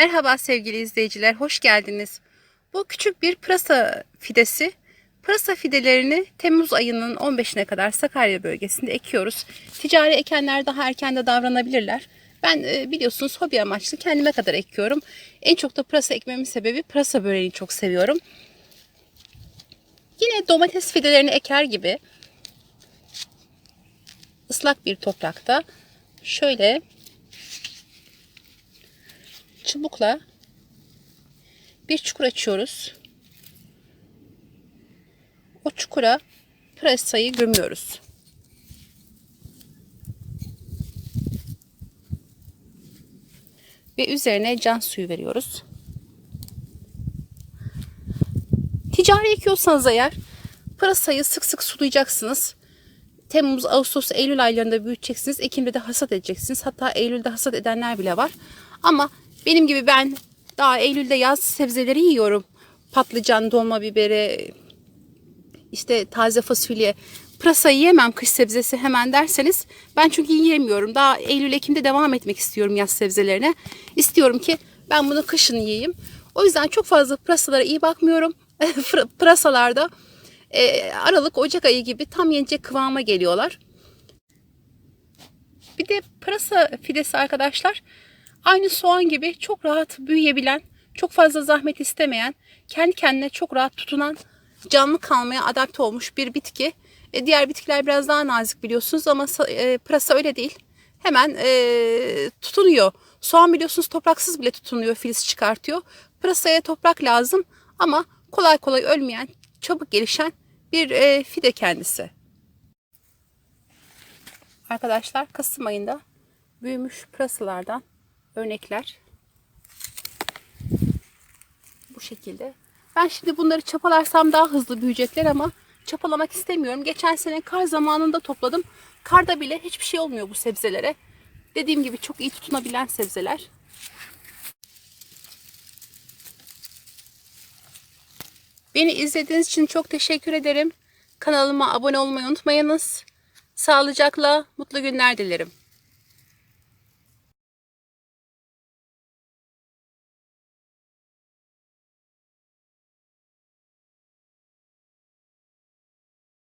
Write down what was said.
Merhaba sevgili izleyiciler, hoş geldiniz. Bu küçük bir pırasa fidesi. Pırasa fidelerini Temmuz ayının 15'ine kadar Sakarya bölgesinde ekiyoruz. Ticari ekenler daha erken de davranabilirler. Ben e, biliyorsunuz hobi amaçlı kendime kadar ekiyorum. En çok da pırasa ekmemin sebebi pırasa böreğini çok seviyorum. Yine domates fidelerini eker gibi ıslak bir toprakta şöyle çubukla bir çukur açıyoruz. O çukura pırasayı gömüyoruz. Ve üzerine can suyu veriyoruz. Ticari ekiyorsanız eğer pırasayı sık sık sulayacaksınız. Temmuz, Ağustos, Eylül aylarında büyüteceksiniz. Ekim'de de hasat edeceksiniz. Hatta Eylül'de hasat edenler bile var. Ama benim gibi ben daha Eylül'de yaz sebzeleri yiyorum. Patlıcan, dolma biberi, işte taze fasulye. Pırasa yiyemem kış sebzesi hemen derseniz ben çünkü yiyemiyorum. Daha Eylül, Ekim'de devam etmek istiyorum yaz sebzelerine. İstiyorum ki ben bunu kışın yiyeyim. O yüzden çok fazla pırasalara iyi bakmıyorum. Pırasalarda e, Aralık, Ocak ayı gibi tam yenecek kıvama geliyorlar. Bir de pırasa fidesi arkadaşlar aynı soğan gibi çok rahat büyüyebilen, çok fazla zahmet istemeyen, kendi kendine çok rahat tutunan, canlı kalmaya adapte olmuş bir bitki. E, diğer bitkiler biraz daha nazik biliyorsunuz ama e, pırasa öyle değil. Hemen e, tutunuyor. Soğan biliyorsunuz topraksız bile tutunuyor, filiz çıkartıyor. Pırasaya toprak lazım ama kolay kolay ölmeyen, çabuk gelişen bir e, fide kendisi. Arkadaşlar Kasım ayında büyümüş pırasalardan örnekler. Bu şekilde. Ben şimdi bunları çapalarsam daha hızlı büyüyecekler ama çapalamak istemiyorum. Geçen sene kar zamanında topladım. Karda bile hiçbir şey olmuyor bu sebzelere. Dediğim gibi çok iyi tutunabilen sebzeler. Beni izlediğiniz için çok teşekkür ederim. Kanalıma abone olmayı unutmayınız. Sağlıcakla mutlu günler dilerim.